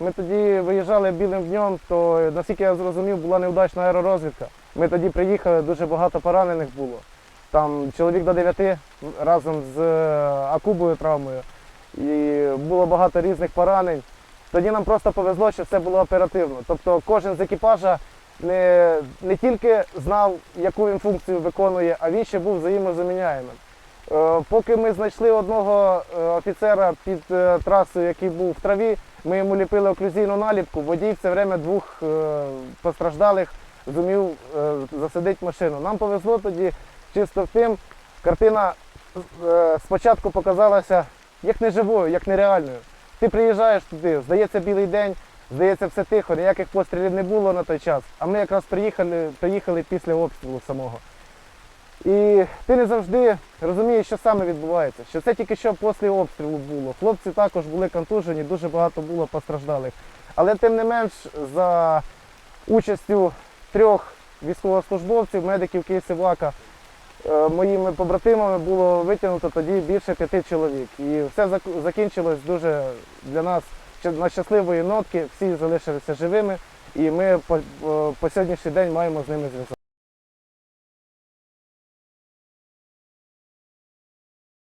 Ми тоді виїжджали білим днем, то наскільки я зрозумів, була неудачна аеророзвідка. Ми тоді приїхали, дуже багато поранених було. Там чоловік до 9 разом з е, акубою травмою. І було багато різних поранень. Тоді нам просто повезло, що все було оперативно. Тобто кожен з екіпажа не, не тільки знав, яку він функцію виконує, а він ще був взаємозаміняємим. Е, Поки ми знайшли одного е, офіцера під е, трасою, який був в траві, ми йому ліпили оклюзійну наліпку. Водій все время двох постраждалих зумів засадити машину. Нам повезло тоді чисто в тим, картина спочатку показалася як неживою, як нереальною. Ти приїжджаєш туди, здається білий день, здається, все тихо, ніяких пострілів не було на той час. А ми якраз приїхали, приїхали після обстрілу самого. І ти не завжди розумієш, що саме відбувається, що це тільки що після обстрілу було. Хлопці також були контужені, дуже багато було постраждалих. Але тим не менш, за участю трьох військовослужбовців, медиків Київсівака, е, моїми побратимами було витягнуто тоді більше п'яти чоловік. І все закінчилось дуже для нас на щасливої нотки. Всі залишилися живими, і ми по, по сьогоднішній день маємо з ними зв'язок.